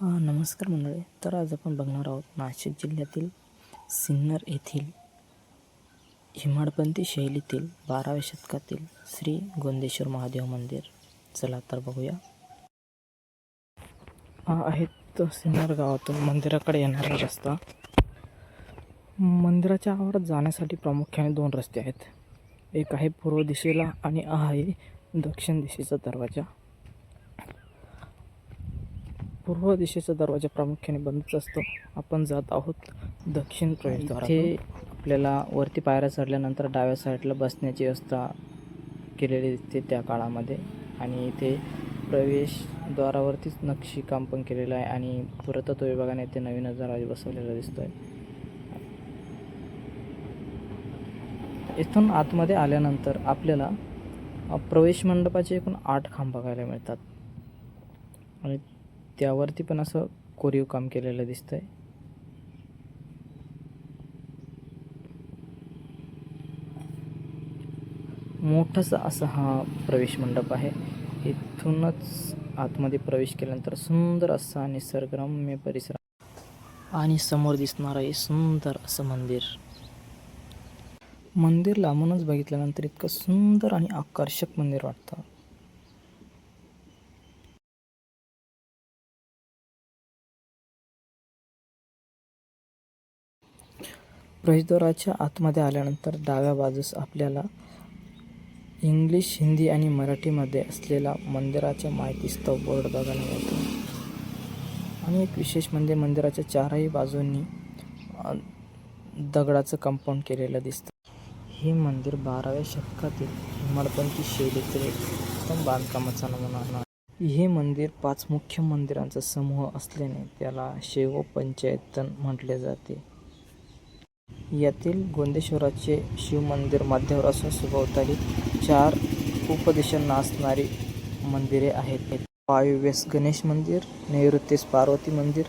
हां नमस्कार मंडळी. तर आज आपण बघणार आहोत नाशिक जिल्ह्यातील सिन्नर येथील हिमाडपंथी शैलीतील बाराव्या शतकातील श्री गोंदेश्वर महादेव मंदिर. चला तर बघूया. हा आहेत सिन्नर गावातून मंदिराकडे येणारा रस्ता. मंदिराच्या आवारात जाण्यासाठी प्रामुख्याने दोन रस्ते आहेत. एक आहे पूर्व दिशेला आणि हा आहे दक्षिण दिशेचा दरवाजा. पूर्व दिशेचा दरवाजा प्रामुख्याने बंदच असतो. आपण जात आहोत दक्षिण प्रवेशद्वार इथे आपल्याला वरती पायऱ्या चढल्यानंतर डाव्या साईडला बसण्याची व्यवस्था केलेली दिसते त्या काळामध्ये. आणि इथे प्रवेशद्वारावरतीच नक्षीकाम पण केलेलं आहे आणि पुरातत्व विभागाने इथे नवीन दरवाजा बसवलेला दिसतोय. इथून आतमध्ये आल्यानंतर आपल्याला प्रवेश मंडपाचे एकूण आठ खांब बघायला मिळतात. आणि त्यावरती पण असं कोरीव काम केलेलं दिसतंय. मोठासा असा हा प्रवेश मंडप आहे. इथूनच आतमध्ये प्रवेश केल्यानंतर सुंदर असा निसर्गरम्य परिसर आणि समोर दिसणारं हे सुंदर असं मंदिर. मंदिर लांबूनच बघितल्यानंतर इतकं सुंदर आणि आकर्षक मंदिर वाटतं. प्रवेशद्वाराच्या आतमध्ये आल्यानंतर डाव्या बाजूस आपल्याला इंग्लिश हिंदी आणि मराठीमध्ये असलेला मंदिराच्या माहितीस्तव बोर्ड बघायला मिळतो. आणि एक विशेष म्हणजे मंदिराच्या चारही बाजूंनी दगडाचं कंपाऊंड केलेलं दिसतं. हे मंदिर बाराव्या शतकातील हिमाडपंथी शैलीतील एक उत्तम बांधकामाचा नमुना हे मंदिर पाच मुख्य मंदिरांचा समूह असल्याने त्याला शैव पंचायतन म्हटले जाते. यातील गोंदेश्वराचे शिवमंदिर मध्यावर असून सभोवताली चार उपदेशांना असणारी मंदिरे आहेत. वायुव्यस गणेश मंदिर नैऋत्येस पार्वती मंदिर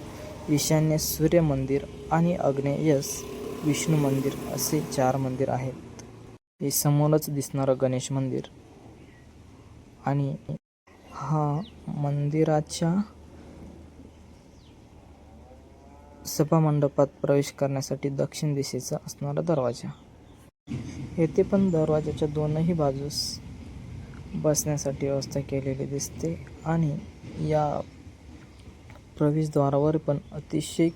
ईशान्येस सूर्य मंदिर आणि आग्नेयस विष्णू मंदिर असे चार मंदिर आहेत. हे समोरच दिसणारं गणेश मंदिर. आणि हा मंदिराच्या सभामंडपात प्रवेश करण्यासाठी दक्षिण दिशेचा असणारा दरवाजा. येथे पण दरवाजाच्या दोनही बाजूस बसण्यासाठी व्यवस्था केलेली दिसते आणि या प्रवेशद्वारावर पण अतिशय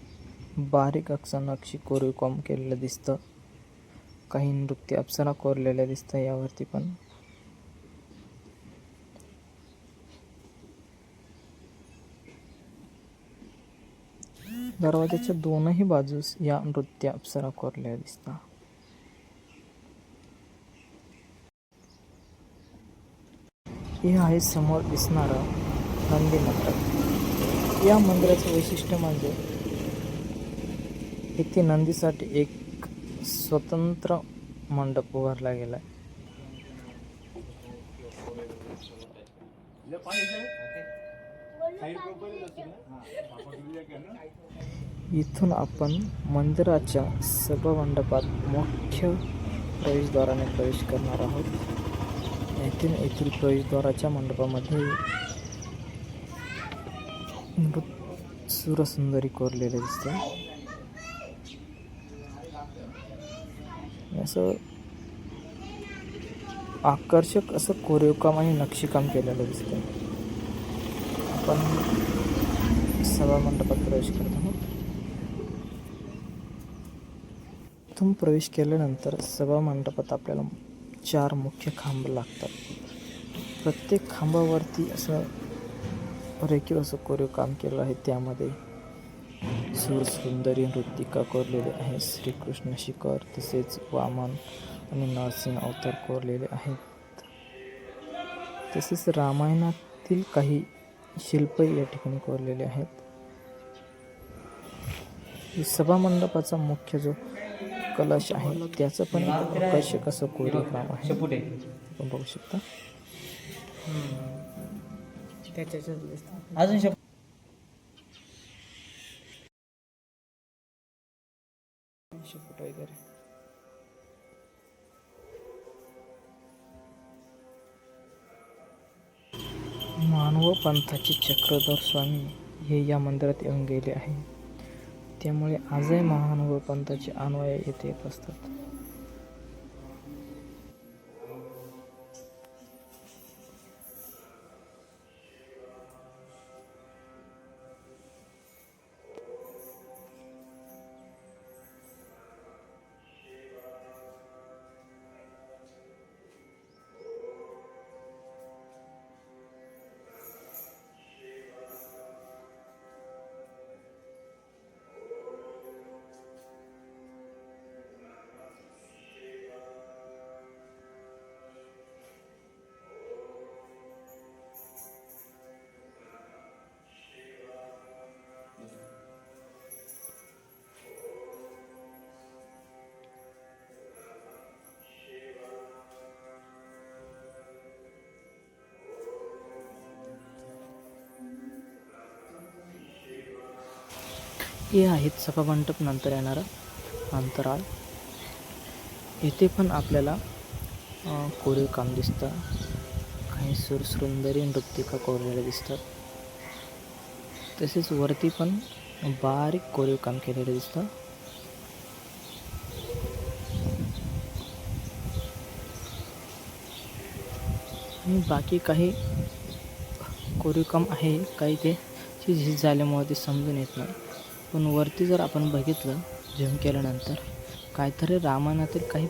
बारीक अक्षर नक्षी कोरीव काम केलेलं दिसतं. काही नृत्य अप्सरा कोरलेल्या दिसतं यावरती पण दरवाजाच्या दोनही बाजूस या नृत्य अप्सरा कोरल्या दिसतात. हे आहे समोर दिसणारं नंदी मंदिर या मंदिराचं वैशिष्ट्य म्हणजे इथे नंदीसाठी एक स्वतंत्र मंडप उभारला गेला आहे इथून आपण मंदिराच्या सभामंडपात मुख्य प्रवेशद्वाराने प्रवेश करणार आहोत. येथून येथील प्रवेशद्वाराच्या मंडपामध्ये सुरसुंदरी कोरलेले दिसते. असं आकर्षक असं कोरीवकाम आणि नक्षीकाम केलेलं दिसतं आपण सभा मंडपात प्रवेश करत आहोत. इथून प्रवेश केल्यानंतर सभा मंडपात आपल्याला चार मुख्य खांब लागतात. प्रत्येक खांबावरती असं रेखीव असं कोरीव काम केलं आहे. त्यामध्ये सुरसुंदरी नृत्तिका कोरलेले आहे. श्रीकृष्ण शिखर तसेच वामन आणि नरसिंह अवतार कोरलेले आहेत. तसेच रामायणातील काही शिल्पही या ठिकाणी कोरलेले आहेत. हे सभामंडपाचा मुख्य जो कलश आहे त्याचं पण आकर्षक असं कोरीव काम आहे. आपण बघू शकता. अजून शप वगैरे. व पंथाचे चक्रधर स्वामी हे या मंदिरात येऊन गेले आहे. त्यामुळे आजही महानुभव पंथाचे अन्वय येथे येत असतात हे आहेत सभामंडप नंतर येणारं अंतराळ. येथे पण आपल्याला कोरीव काम दिसतं. काही सुरसुंदरी नृत्यिका कोरलेल्या दिसतात. तसेच वरती पण बारीक कोरीव काम केलेलं दिसतं. आणि बाकी काही कोरीव काम आहे. काही ते ची झीज झाल्यामुळे ते समजून येत नाही. पण वरती जर आपण बघितलं झूम केल्यानंतर काहीतरी रामायणातील काही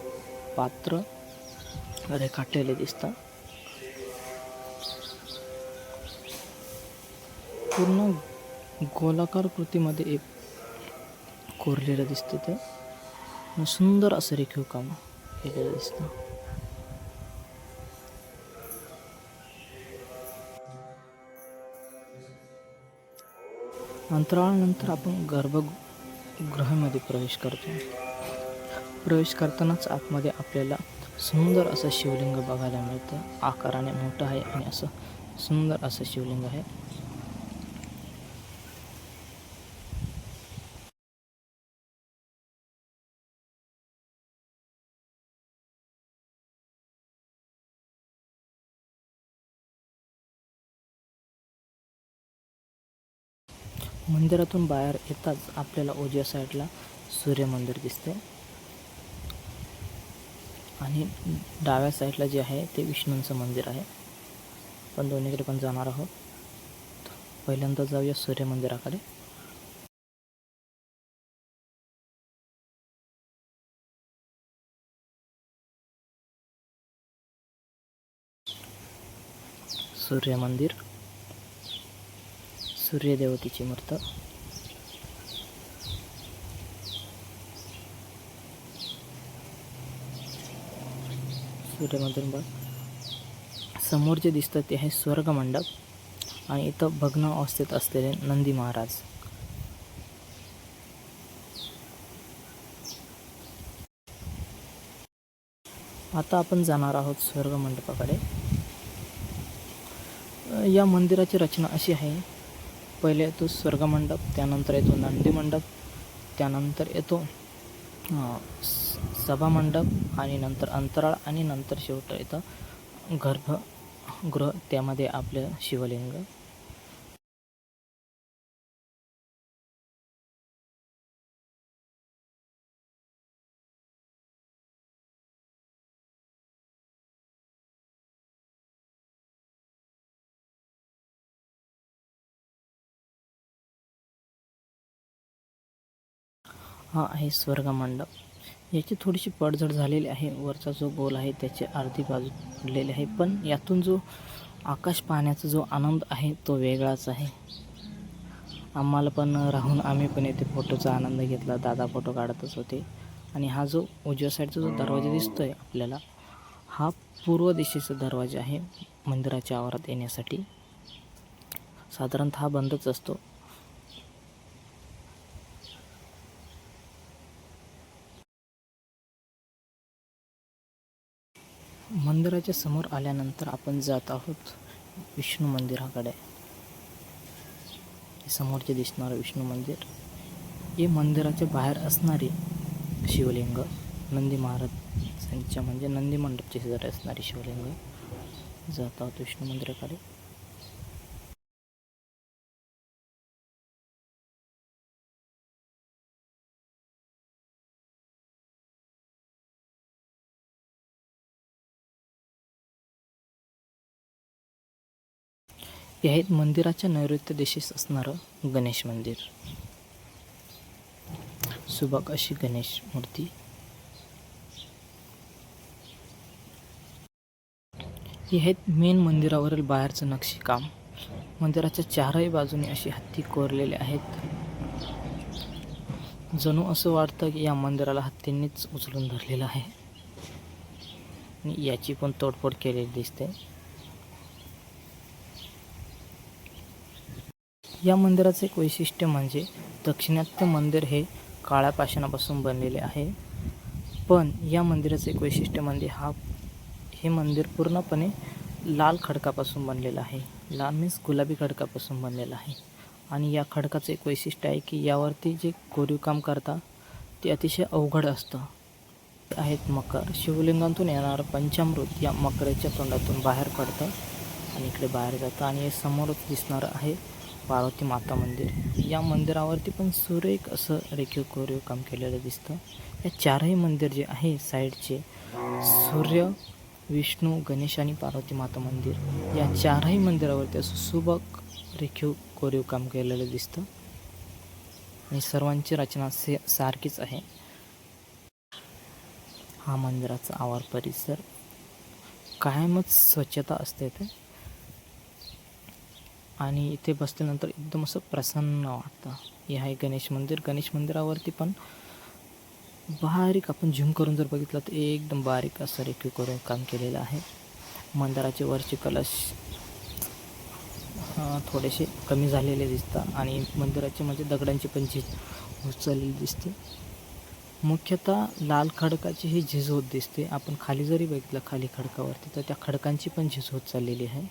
पात्र रेखाटलेले दिसतात. पूर्ण गोलाकार कृतीमध्ये एक कोरलेलं दिसतं ते. सुंदर असं रेखीव काम केलेलं दिसतं. अंतराळानंतर आपण गर्भगृहामध्ये प्रवेश करतो. प्रवेश करतानाच आतमध्ये आपल्याला सुंदर असं शिवलिंग बघायला मिळतं. आकाराने मोठं आहे आणि असं सुंदर असं शिवलिंग आहे. मंदिरातून बाहेर येताच आपल्याला उजव्या साईडला सूर्य मंदिर दिसते. आणि डाव्या साईडला जे आहे ते विष्णूंचं मंदिर आहे. पण दोन्हीकडे पण जाणार आहोत. पहिल्यांदा जाऊया सूर्य मंदिराकडे सूर्य मंदिर सूर्यदेवतेची मूर्त. सूर्यमधून बघ. समोर जे दिसतं ते आहे स्वर्गमंडप आणि इथं भग्न अवस्थेत असलेले नंदी महाराज. आता आपण जाणार आहोत स्वर्गमंडपाकडे. मंडपाकडे या मंदिराची रचना अशी आहे. पहिले येतो स्वर्गमंडप त्यानंतर येतो नंदी मंडप त्यानंतर येतो स- सभामंडप आणि नंतर अंतराळ आणि नंतर शेवट येतं गर्भगृह त्यामध्ये आपलं शिवलिंग. हा आहे स्वर्गमंडप. याची थोडीशी पडझड झालेली आहे. वरचा जो गोल आहे त्याची अर्धी बाजू पडलेली आहे. पण यातून जो आकाश पाहण्याचा जो आनंद आहे तो वेगळाच आहे. आम्हाला पण राहून आम्ही पण येथे फोटोचा आनंद घेतला. दादा फोटो काढतच होते. आणि हा जो उजव्या साईडचा जो दरवाजा दिसतोय आपल्याला हा पूर्व दिशेचा दरवाजा आहे मंदिराच्या आवारात येण्यासाठी. साधारणतः हा बंदच असतो. मंदिराच्या समोर आल्यानंतर आपण जात आहोत विष्णू मंदिराकडे. समोरचे दिसणारं विष्णू मंदिर. हे मंदिराच्या बाहेर असणारे शिवलिंग नंदी महाराजांच्या म्हणजे नंदी मंडपच्या शेजारी असणारे शिवलिंग. जात आहोत विष्णू मंदिराकडे. हे आहेत मंदिराच्या नैऋत्य दिशेस असणारं गणेश मंदिर. सुबक अशी गणेश मूर्ती. हे आहेत मेन मंदिरावरील बाहेरचं नक्षीकाम मंदिराच्या चारही बाजूने अशी हत्ती कोरलेले आहेत. जणू असं वाटतं की या मंदिराला हत्तींनीच उचलून धरलेलं आहे. आणि याची पण तोडफोड केलेली दिसते. या मंदिराचं एक वैशिष्ट्य म्हणजे दक्षिणात्य मंदिर हे काळ्या पाषाणापासून बनलेले आहे. पण या मंदिराचं एक वैशिष्ट्य म्हणजे हा हे मंदिर पूर्णपणे लाल खडकापासून बनलेलं आहे. लाल मीन्स गुलाबी खडकापासून बनलेलं आहे. आणि या खडकाचं एक वैशिष्ट्य आहे की यावरती जे कोरीव काम करता ते अतिशय अवघड असतं. आहेत मकर. शिवलिंगातून येणारं पंचामृत या मकरेच्या तोंडातून बाहेर पडतं आणि इकडे बाहेर जातं. आणि हे समोरच दिसणारं आहे पार्वती माता मंदिर. या मंदिरावरती पण सुरेख असं रेखीव कोरीव काम केलेलं दिसतं. या चारही मंदिर जे आहे साईडचे सूर्य विष्णू गणेश आणि पार्वती माता मंदिर या चारही मंदिरावरती असं सुबक रेखीव कोरीव काम केलेलं दिसतं. आणि सर्वांची रचना से सारखीच आहे. हा मंदिराचा आवार परिसर कायमच स्वच्छता असते ते आणि इथे बसल्यानंतर एकदम असं प्रसन्न वाटतं. हे आहे गणेश मंदिर. गणेश मंदिरावरती पण बारीक आपण झूम करून जर बघितलं तर एकदम बारीक असं रेखीव करून काम केलेलं आहे. मंदिराचे वरचे कलश थोडेसे कमी झालेले दिसतात आणि मंदिराचे म्हणजे दगडांची पण झीज उचललेली दिसते. मुख्यतः लाल खडकाची ही झीज होत दिसते. आपण खाली जरी बघितलं खाली खडकावरती तर त्या खडकांची पण झीज होत चाललेली आहे.